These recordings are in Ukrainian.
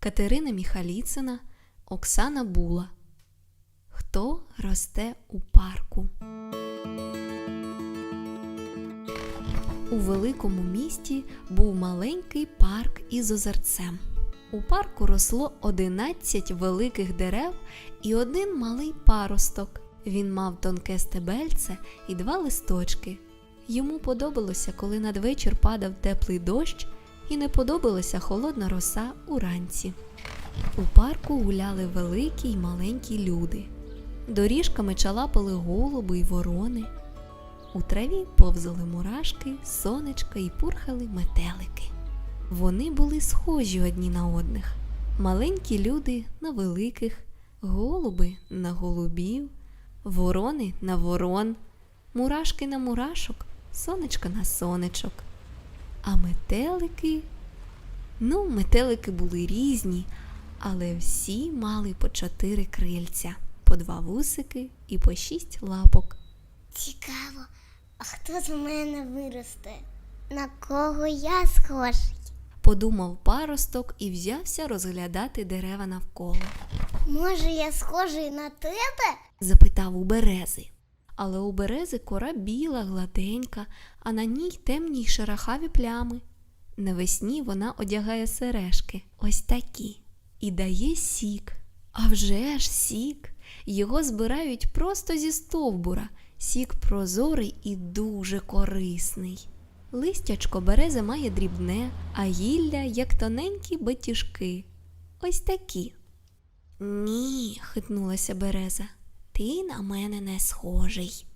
Катерина Міхаліцина, Оксана Була. Хто росте у парку? У великому місті був маленький парк із озерцем. У парку росло 11 великих дерев і один малий паросток. Він мав тонке стебельце і два листочки. Йому подобалося, коли надвечір падав теплий дощ, і не подобалася холодна роса уранці. У парку гуляли великі й маленькі люди. Доріжками чалапали голуби й ворони. У траві повзали мурашки, сонечка і пурхали метелики. Вони були схожі одні на одних. Маленькі люди на великих, голуби на голубів, ворони на ворон, мурашки на мурашок, сонечка на сонечок. А метелики. Ну, метелики були різні, але всі мали по чотири крильця, по два вусики і по шість лапок. Цікаво, а хто з мене виросте? На кого я схожий? Подумав паросток і взявся розглядати дерева навколо. Може, я схожий на тебе? Запитав у берези. Але у берези кора біла, гладенька, а на ній темні й шерахаві плями. Навесні вона одягає сережки, ось такі, і дає сік. А вже ж сік. Його збирають просто зі стовбура. Сік прозорий і дуже корисний. Листячко берези має дрібне, а гілля як тоненькі батіжки. Ось такі. Ні, хитнулася береза. Ти на мене не схожий.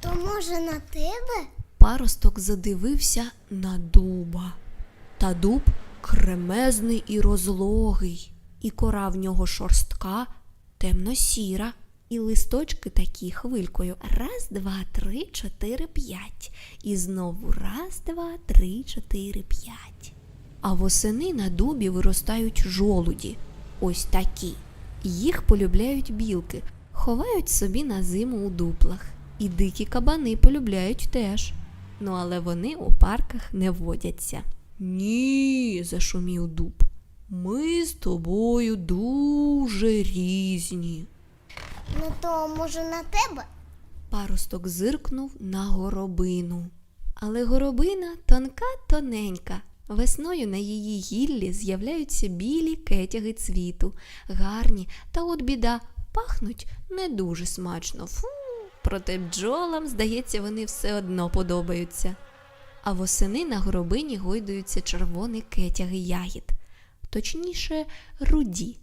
То може на тебе? Паросток задивився на дуба. Та дуб кремезний і розлогий, і кора в нього шорстка, темно-сіра, і листочки такі хвилькою. Раз, два, три, чотири, п'ять. І знову раз, два, три, чотири, п'ять. А восени на дубі виростають жолуді. Ось такі. Їх полюбляють білки, ховають собі на зиму у дуплах. І дикі кабани полюбляють теж. Ну, але вони у парках не водяться. Ні, зашумів дуб. Ми з тобою дуже різні. Ну то може на тебе? Паросток зиркнув на горобину. Але горобина тонка тоненька. Весною на її гіллі з'являються білі кетяги цвіту, гарні, та от біда, пахнуть не дуже смачно. Фу, проте бджолам, здається, вони все одно подобаються. А восени на горобині гойдуються червоні кетяги ягід, точніше, руді.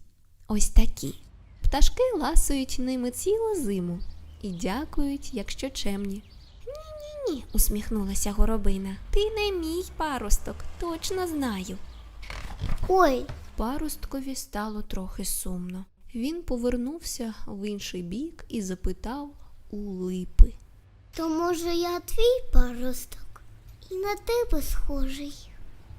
Ось такі. Пташки ласують ними цілу зиму і дякують, якщо чемні. Ні, усміхнулася горобина. Ти не мій паросток, точно знаю. Ой, Паросткові стало трохи сумно. Він повернувся в інший бік і запитав у липи. то може я твій паросток і на тебе схожий.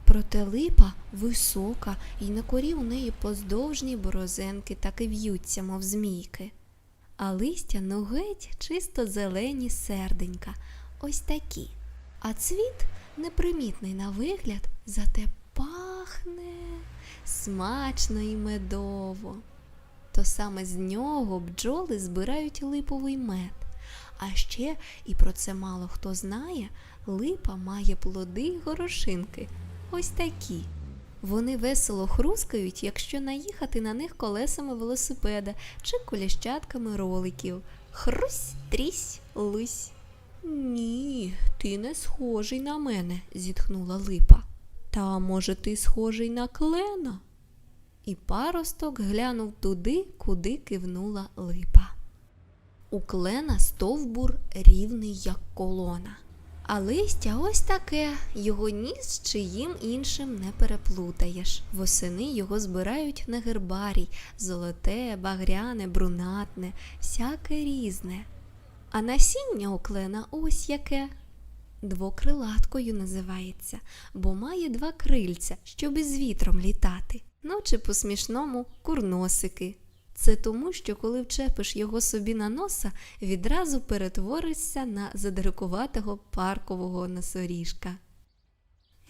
Проте липа висока, і на корі у неї поздовжні борозенки так і в'ються, мов змійки. А листя ну геть чисто зелені серденька, ось такі. А цвіт непримітний на вигляд, зате пахне смачно і медово. То саме з нього бджоли збирають липовий мед. А ще, і про це мало хто знає, липа має плоди й горошинки. Ось такі. Вони весело хрускають, якщо наїхати на них колесами велосипеда чи коліщатками роликів. Хрусь, трісь, лусь. Ні, ти не схожий на мене, зітхнула липа. Та може ти схожий на клена? І паросток глянув туди, куди кивнула липа. У клена стовбур рівний, як колона. А листя ось таке, його ні з чиїм іншим не переплутаєш. Восени його збирають на гербарій золоте, багряне, брунатне, всяке різне. А насіння у клена ось яке. Двокрилаткою називається, бо має два крильця, щоб із вітром літати. Ну чи по-смішному курносики. Це тому, що коли вчепиш його собі на носа, відразу перетворишся на задирикуватого паркового носоріжка.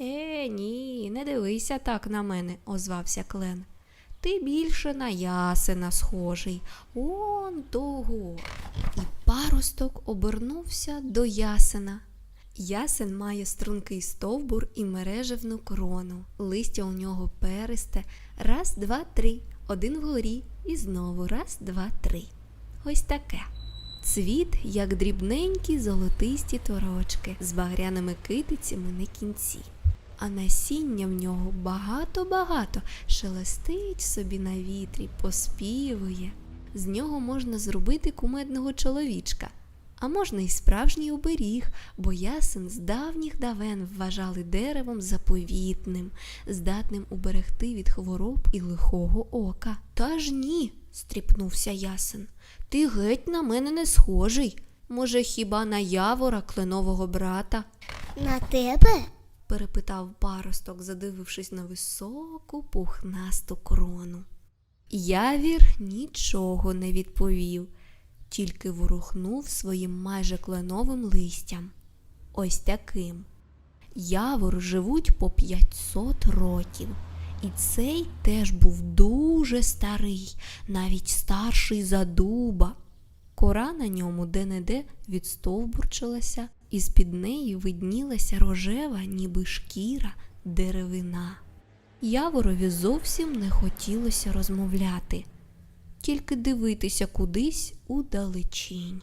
Е, ні, не дивися так на мене, озвався Клен. Ти більше на ясена схожий, он того. І паросток обернувся до ясена. Ясен має стрункий стовбур і мережевну крону. Листя у нього перисте. Раз, два, три. Один вгорі. І знову раз, два, три. Ось таке. Цвіт, як дрібненькі золотисті торочки з багряними китицями на кінці. А насіння в нього багато-багато, шелестить собі на вітрі, поспівує. З нього можна зробити кумедного чоловічка, а можна й справжній оберіг, бо ясен з давніх давен вважали деревом заповітним, здатним уберегти від хвороб і лихого ока. Та ж ні, стріпнувся ясен. Ти геть на мене не схожий. Може, хіба на явора кленового брата? На тебе? перепитав паросток, задивившись на високу пухнасту крону. Явір нічого не відповів, тільки ворухнув своїм майже кленовим листям. Ось таким. Явор живуть по 500 років. І цей теж був дуже старий, навіть старший за дуба. Кора на ньому де-не-де відстовбурчилася, і з-під неї виднілася рожева, ніби шкіра, деревина. Яворові зовсім не хотілося розмовляти, тільки дивитися кудись у далечінь.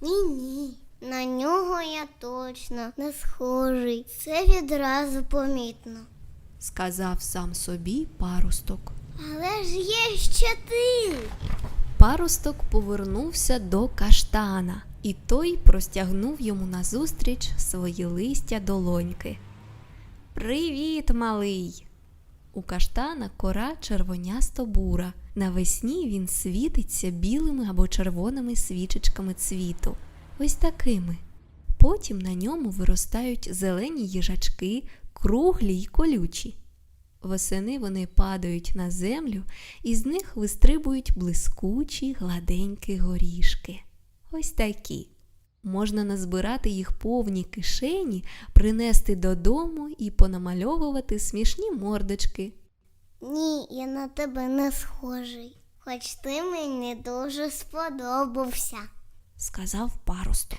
Ні-ні. На нього я точно не схожий. Це відразу помітно. сказав сам собі паросток. Але ж є ще ти. Паросток повернувся до каштана, і той простягнув йому назустріч свої листя долоньки. Привіт, малий! У каштана кора червонясто бура. Навесні він світиться білими або червоними свічечками цвіту. Ось такими. Потім на ньому виростають зелені їжачки, круглі й колючі. Восени вони падають на землю, і з них вистрибують блискучі гладенькі горішки. Ось такі. Можна назбирати їх повні кишені, принести додому і понамальовувати смішні мордочки. Ні, я на тебе не схожий. Хоч ти мені дуже сподобався. сказав паросток.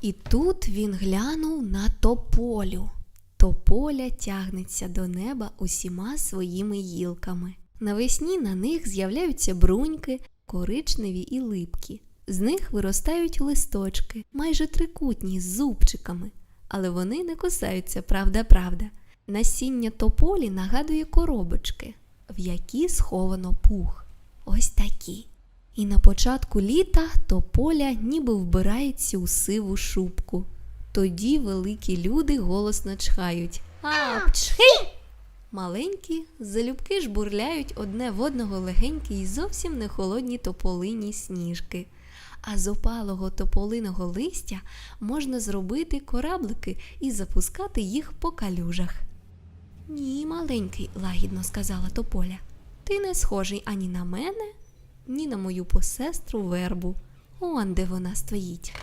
І тут він глянув на тополю. Тополя тягнеться до неба усіма своїми гілками. Навесні на них з'являються бруньки, коричневі і липкі. З них виростають листочки, майже трикутні з зубчиками, але вони не кусаються, правда-правда. Насіння тополі нагадує коробочки, в які сховано пух. Ось такі. І на початку літа тополя ніби вбирається у сиву шубку. Тоді великі люди голосно чхають. Апчхи! Маленькі залюбки жбурляють одне в одного легенькі і зовсім не холодні тополині сніжки. А з опалого тополиного листя можна зробити кораблики і запускати їх по калюжах. Ні, маленький, лагідно сказала тополя. Ти не схожий ані на мене, ні на мою посестру вербу. Он де вона стоїть.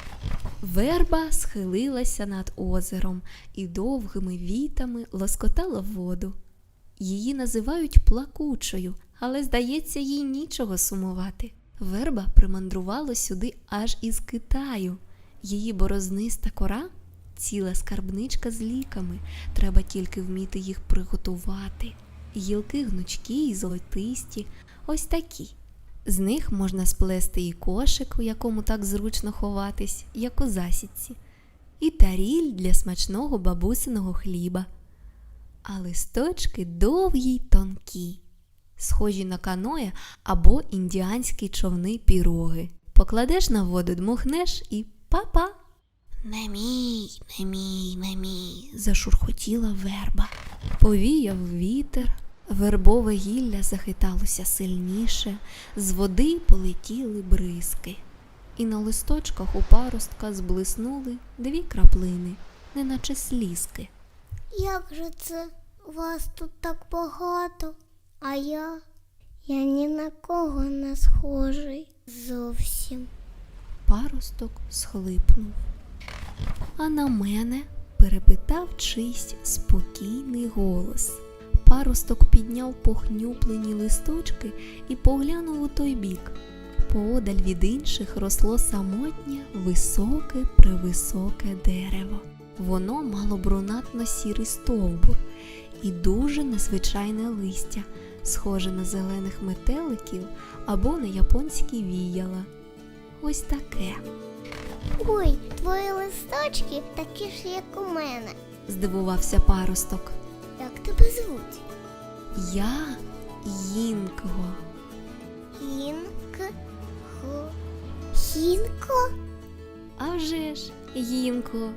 Верба схилилася над озером і довгими вітами лоскотала воду. Її називають плакучою, але, здається, їй нічого сумувати. Верба примандрувала сюди аж із Китаю. Її борозниста кора ціла скарбничка з ліками. Треба тільки вміти їх приготувати. Гілки гнучкі і золотисті, ось такі. З них можна сплести і кошик, у якому так зручно ховатись, як у засідці, і таріль для смачного бабусиного хліба. А листочки довгі й тонкі, схожі на каноє або індіанські човни піроги. Покладеш на воду, дмухнеш і па-па. Не мій, не мій, не мій, зашурхотіла верба. Повіяв вітер, вербове гілля захиталося сильніше, з води полетіли бризки. І на листочках у паростка зблиснули дві краплини, неначе слізки. Як же це вас тут так багато? А я? Я ні на кого не схожий зовсім. Паросток схлипнув. А на мене перепитав чийсь спокійний голос. Паросток підняв похнюплені листочки і поглянув у той бік. Поодаль від інших росло самотнє, високе, превисоке дерево. Воно мало брунатно-сірий стовбур і дуже незвичайне листя, схоже на зелених метеликів або на японські віяла. Ось таке. Ой, твої листочки такі ж, як у мене. Здивувався паросток. Як тебе звуть? Я Їнкго. Хінк. Хо. Хінко? А вже ж, Їнко.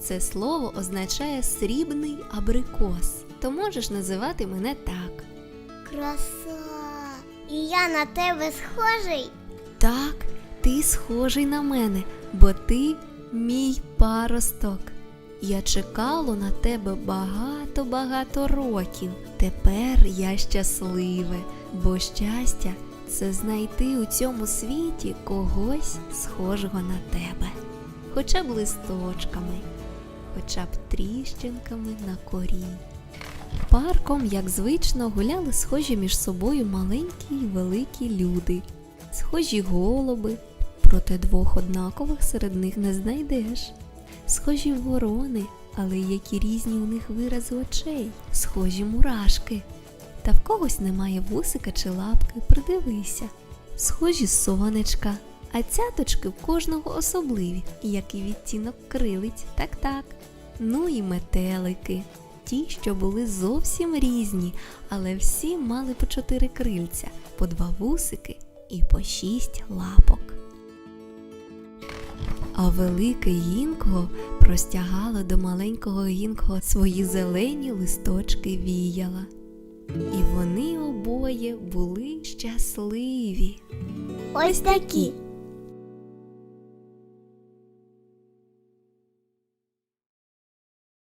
Це слово означає срібний абрикос, то можеш називати мене так. Краса. І я на тебе схожий. Так, ти схожий на мене, бо ти мій паросток. Я чекало на тебе багато-багато років. Тепер я щасливе, бо щастя це знайти у цьому світі когось схожого на тебе, хоча б листочками, хоча б тріщинками на корі. Парком, як звично, гуляли схожі між собою маленькі й великі люди, схожі голуби, проте двох однакових серед них не знайдеш. Схожі ворони, але які різні у них вирази очей, схожі мурашки. Та в когось немає вусика чи лапки, придивися. Схожі сонечка, а цяточки в кожного особливі, як і відтінок крилиць, так-так. Ну і метелики. Ті, що були зовсім різні, але всі мали по чотири крильця, по два вусики і по шість лапок. А велике гінко простягало до маленького гінко свої зелені листочки віяла. І вони обоє були щасливі. Ось такі.